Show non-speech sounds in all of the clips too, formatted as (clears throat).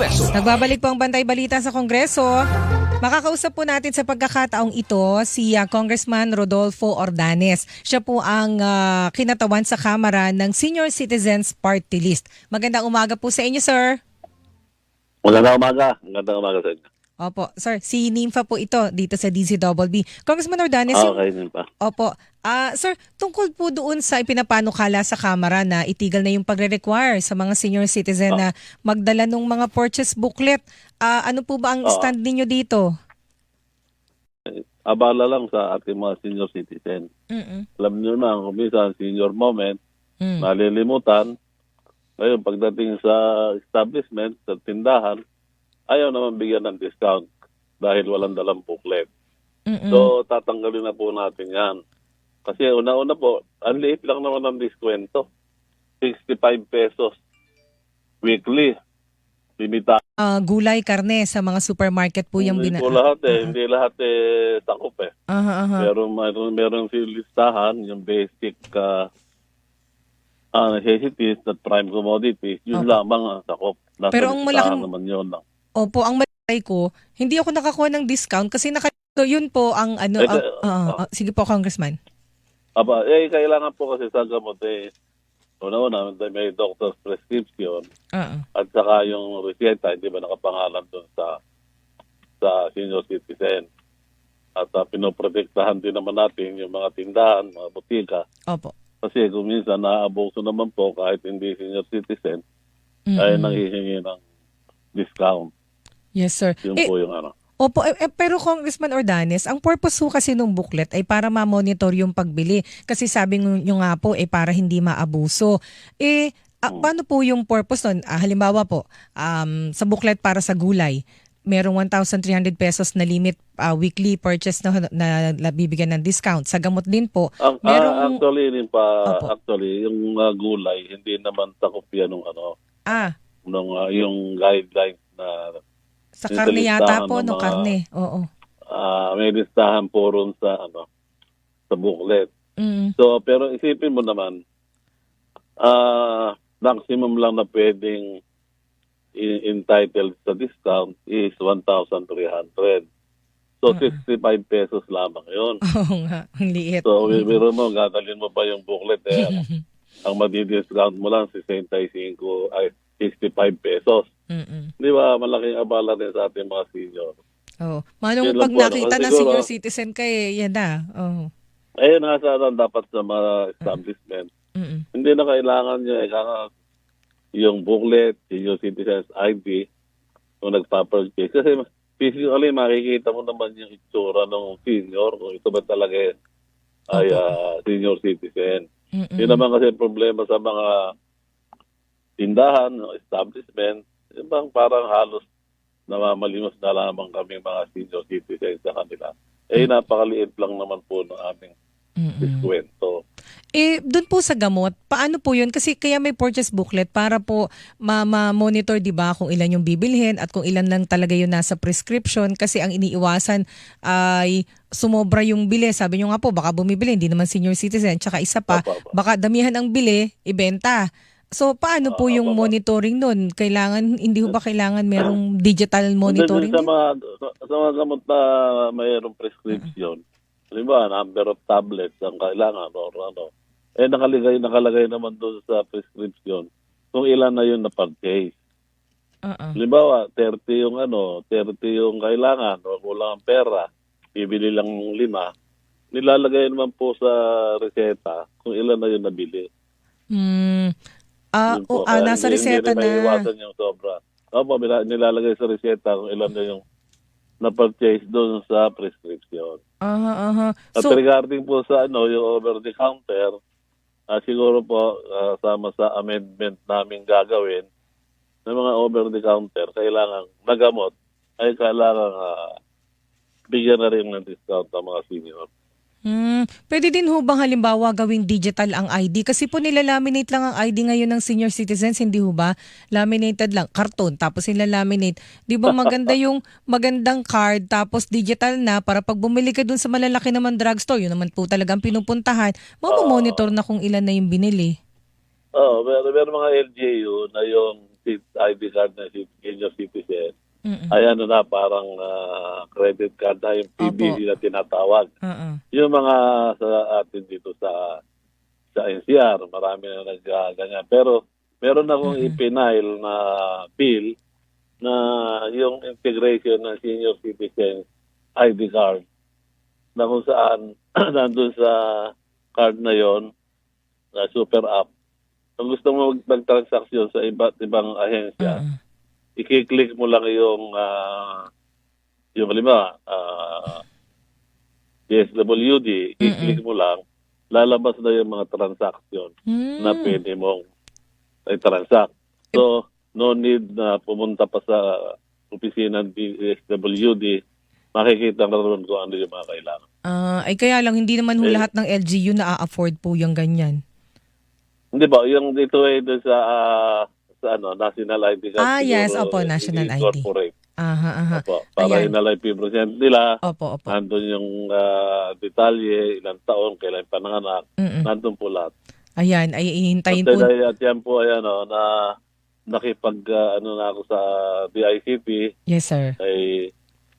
pesos. Nagbabalik po ang Bantay Balita sa Kongreso. Makakausap po natin sa pagkakataong ito si ah, Congressman Rodolfo Ordanes. Siya po ang ah, kinatawan sa Kamara ng Senior Citizens Party List. Magandang umaga po sa inyo, sir. Magandang umaga. Magandang umaga sa inyo. Opo, sir. Si Nympha po ito dito sa DZBB. Congressman Ordanes, Ah, okay pa. Opo. Ah, sir, tungkol po doon sa ipinapanukala sa Kamara na itigil na yung pagre-require sa mga senior citizen na magdala ng mga purchase booklet. Ah, ano po ba ang Oo. stand ninyo dito? Abala lang sa ating mga senior citizen. Mm-mm. Alam niyo na, kung minsan senior moment, Mm. nalilimutan. Ngayon, pagdating sa establishment, sa tindahan, ayaw naman bigyan ng discount dahil walang dalang booklet. Mm-mm. So, tatanggalin na po natin yan. Kasi una-una po, ang liit lang naman ng diskwento. 65 pesos weekly. Limita. Ah, gulay, karne sa mga supermarket po yung hindi bina... po lahat eh. Ah, Hindi lahat eh sakop eh. Aha, aha. Meron, meron, meron si listahan, yung basic uh, uh, necessities at prime commodities, yun Opo. lamang ang sakop. Nasa Pero ang malaking- naman yun lang. Opo, ang malay ko, hindi ako nakakuha ng discount kasi naka... So, yun po ang ano... Eh, ang- eh, ah, ah, sige po, Congressman. Aba, eh, kailangan po kasi sa gamot eh, una-una, may doctor's prescription ah. at saka yung reseta, hindi ba nakapangalan doon sa sa senior citizen. At uh, pinoprotektahan din naman natin yung mga tindahan, mga butika. Opo. Kasi kung minsan naaabuso naman po kahit hindi senior citizen, ay Mm-mm. nanghihingi ng discount. Yes, sir. Yun Eh, po yung ano. Opo, eh, eh, pero Congressman Ordanes, ang purpose ho kasi nung booklet ay para ma-monitor yung pagbili. Kasi sabi nyo nga po, eh para hindi maabuso. Eh, ah, paano po yung purpose nun? Ah, halimbawa po, um, sa booklet para sa gulay, merong 1,300 pesos na limit ah, weekly purchase na, na nabibigyan ng discount. Sa gamot din po, Ang, merong- ah, actually, yun pa, Opo. actually, yung uh, gulay, hindi naman takop yan ng ano, ah, nung, ah, yung guidelines na sa Yung karne yata po, no, mga- karne. Oo. ah, may listahan po ron sa ano sa booklet. Mm. So, pero isipin mo naman, ah maximum lang na pwedeng entitled sa discount is 1,300. So, Ah. 65 pesos lamang yun. (laughs) Oo nga, ang liit. So, biro mo, gadalin mo pa yung booklet, eh, (laughs) ang madidiscount mo lang 65 ay 65 pesos. Mm-mm. Di ba, malaking abala din sa ating mga senior. Oh, manong lang pag po, no? nakita na Siguro- senior citizen ka eh, yan na. Oh. Eh, nasa ano, dapat sa mga establishment, Mm-mm. hindi na kailangan nyo, eh, kaya yung booklet, yung citizen's ID, kung nagpa-purchase. Kasi physically, makikita mo naman yung itsura ng senior, kung ito ba talaga ay Opo. ah, senior citizen. Mm-mm. Yun naman kasi problema sa mga tindahan, establishment, bang parang halos namamalimos na lamang kami mga senior citizens sa kanila. Eh, napakaliit lang naman po ng aming Mm-mm. diskwento. Eh, doon po sa gamot, paano po yun? Kasi kaya may purchase booklet para po ma- ma-monitor, di ba, kung ilan yung bibilhin at kung ilan lang talaga yung nasa prescription. Kasi ang iniiwasan ay sumobra yung bili. Sabi nyo nga po, baka bumibili, hindi naman senior citizen. Tsaka isa pa, baka damihan ang bili, ibenta. So, paano po Oo, yung opo. monitoring nun? Kailangan, hindi ho ba kailangan merong digital monitoring? Sa mga, sa, mga gamot na mayroong prescription, halimbawa, number of tablets ang kailangan or ano, eh nakalagay, nakalagay naman doon sa prescription kung ilan na yun na purchase. Oo. Halimbawa, 30 yung ano, 30 yung kailangan o kulang ang pera, bibili lang ng lima, nilalagay naman po sa reseta kung ilan na yun nabili. Hmm. Ah, Yun po. o, ah, Kaya nasa hindi- reseta hindi rin na. maiiwasan yung sobra. Opo, nila- nilalagay sa reseta kung ilan na yung na-purchase doon sa prescription. Aha, aha. At So, regarding po sa ano, yung over-the-counter, ah, siguro po ah, sama sa amendment namin gagawin ng mga over-the-counter, kailangan nagamot ay kailangan ah, bigyan na rin ng discount ang mga senior. Hmm, pwede din ho bang halimbawa gawing digital ang ID? Kasi po nilalaminate lang ang ID ngayon ng senior citizens, hindi ho ba? Laminated lang, karton, tapos nilalaminate. Di ba maganda yung magandang card, tapos digital na, para pag bumili ka dun sa malalaki naman drugstore, yun naman po talagang pinupuntahan, mamamonitor na kung ilan na yung binili. Oo, oh, meron, meron mga LGU na yung ID card na senior citizen Mm-mm. ay ano na parang ah, credit card na yung PBC na tinatawag. Oo. Yung mga sa atin dito sa sa NCR, marami na nagganyan. Pero meron akong Mhm. ipinail na bill na yung integration ng senior citizen ID card na kung saan (clears throat) nandun sa card na yon na super app. Kung gusto mo mag- mag-transaction sa iba't ibang ahensya, Oo. i-click mo lang yung ah, yung lima ah DSWD, i-click mo lang, lalabas na yung mga transaction Hmm. na pwede mong i-transact. So, no need na pumunta pa sa opisina ng DSWD, makikita ka ron kung ano yung mga kailangan. Ah, ay kaya lang hindi naman Eh. lahat ng LGU na afford po yung ganyan. Hindi ba, yung dito ay doon sa, ah, sa ano, National ID. Ah, yes, opo, eh, National ID. i-incorporate. Aha, aha. Opo, para Ayan. inalay present nila, Opo, opo. nandun yung ah, detalye, ilang taon, kailan pananganak, Mm-mm. nandun po lahat. Ayan, ay ihintayin At, po. dahil- at yan po ay ano, na nakipag ah, ano na ako sa DICT Yes, sir. kay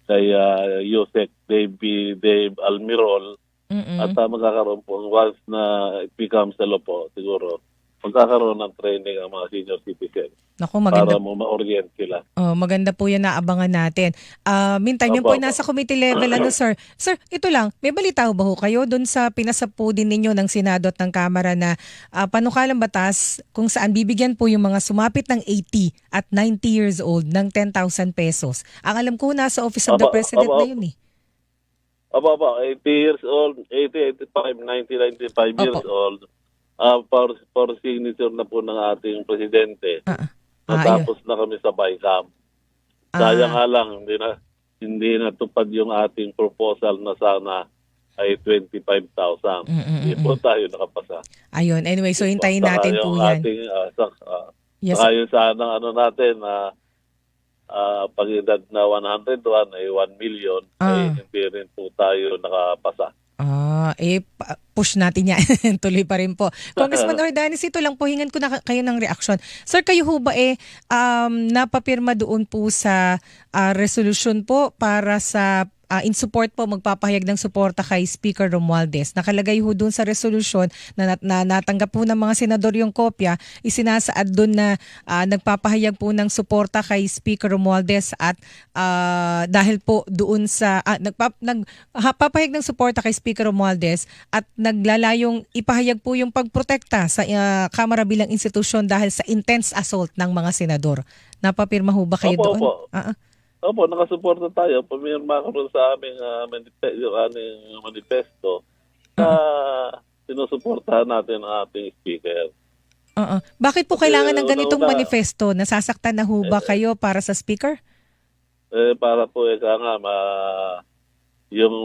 kay uh, Yusek Dave, B- Dave Almirol Mm-mm. at uh, magkakaroon po once na it becomes a law po siguro magkakaroon ng training ang mga senior citizens Naku, maganda para mo ma-orient sila. Oh, maganda po yan na abangan natin. Ah, meantime, yun po Opo, ay nasa committee level ano sir. Sir, ito lang, may balita ho ba ho kayo doon sa pinasap po din ninyo ng Senado at ng Kamara na ah, panukalang batas kung saan bibigyan po yung mga sumapit ng 80 at 90 years old ng 10,000 pesos. Ang alam ko nasa Office of the Opo, President opo, na yun eh. Aba ba, 80 years old, 80, 85, 90, 95 years Opo. old. Ah, for, for signature na po ng ating presidente. Ah, ah. Ah, ayun. Natapos na kami sa BICAM. Ah. Sayang nga lang, hindi na hindi natupad yung ating proposal na sana ay 25,000. Mm, mm, Hindi mm, po mm. tayo nakapasa. Ayun, anyway, so hintayin natin po yan. Ating, ah, sa, ah, Yes. saka yung sana ano natin na ah, pag edad na 101 ay 1 million ay Ah. hindi rin po tayo nakapasa. Ah, eh, push natin yan. (laughs) Tuloy pa rin po. Congressman Ordanis, ito lang po, hingan ko na ka- kayo ng reaksyon. Sir, kayo ho ba eh, um, napapirma doon po sa ah, resolution po para sa ah, in support po, magpapahayag ng suporta kay Speaker Romualdez. Nakalagay ho doon sa resolution na, nat- na natanggap po ng mga senador yung kopya, isinasaad doon na ah, nagpapahayag po ng suporta kay Speaker Romualdez at ah, dahil po doon sa ah, nagpap, nag, papahayag ng suporta kay Speaker Romualdez at naglalayong ipahayag po yung pagprotekta sa ah, Kamara bilang institusyon dahil sa intense assault ng mga senador. Napapirma ho ba kayo Opo, doon? opo. Ah. Opo, nakasuporta tayo. Pumirma ko rin sa aming ah, manifesto, yung aming manifesto na sinusuportahan natin ang ating speaker. Oo. Bakit po kailangan ng ganitong manifesto? Nasasaktan na ho ba kayo para sa speaker? Eh, para po eka nga, ma, yung,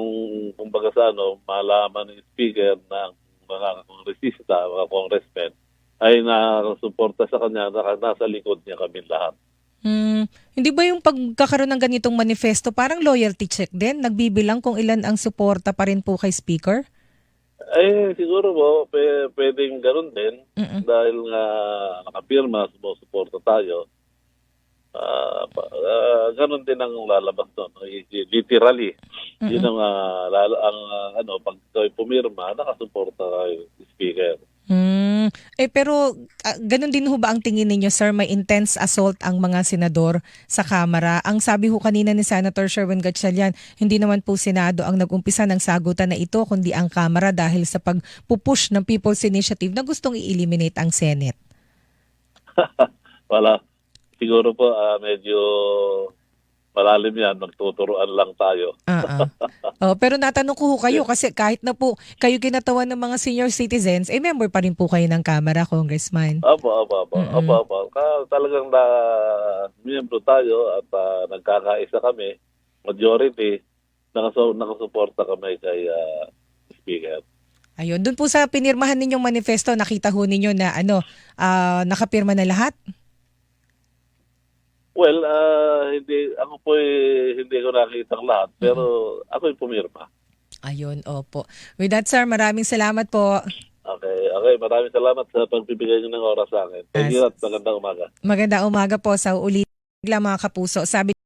kumbaga sa ano, malaman ng speaker ng mga kongresista, mga congressmen, ay nakasuporta sa kanya, na nasa likod niya kami lahat. Hmm, hindi ba yung pagkakaroon ng ganitong manifesto parang loyalty check din? Nagbibilang kung ilan ang suporta pa rin po kay speaker? Eh, siguro po, pe, pwedeng ganun din. Mm-mm. Dahil nga nakapirma, sumusuporta tayo. Pa- ah, ganun din ang lalabas doon. Literally. Yun ang, ah, lalo, ang ah, ano, pag pumirma, nakasuporta kayo, speaker. Hmm. Eh pero ah, ganun din ho ba ang tingin ninyo sir may intense assault ang mga senador sa Kamara? Ang sabi ho kanina ni Senator Sherwin Gatchalian, hindi naman po Senado ang nag-umpisa ng sagutan na ito kundi ang Kamara dahil sa pagpupush ng People's Initiative na gustong i-eliminate ang Senate. (laughs) Wala. Siguro po, ah, medyo malalim yan. Magtuturuan lang tayo. Ah. Oh, pero natanong ko kayo kasi kahit na po kayo kinatawan ng mga senior citizens, eh member pa rin po kayo ng Kamara, Congressman. Apo, apo, apo. Mm-mm. Apo, apo. Ka- talagang na miyembro tayo at ah, nagkakaisa kami. Majority, nakasu- nakasuporta kami kay ah, speaker. Ayun, doon po sa pinirmahan ninyong manifesto, nakita ho ninyo na ano, ah, nakapirma na lahat? Well, ah, hindi ako po hindi ko nakita ang lahat, pero ako yung pumirma. Ayun, opo. With that, sir, maraming salamat po. Okay, okay. Maraming salamat sa pagbibigay niyo ng oras sa akin. Thank you at magandang umaga. Maganda umaga po sa ulit lang mga kapuso. Sabi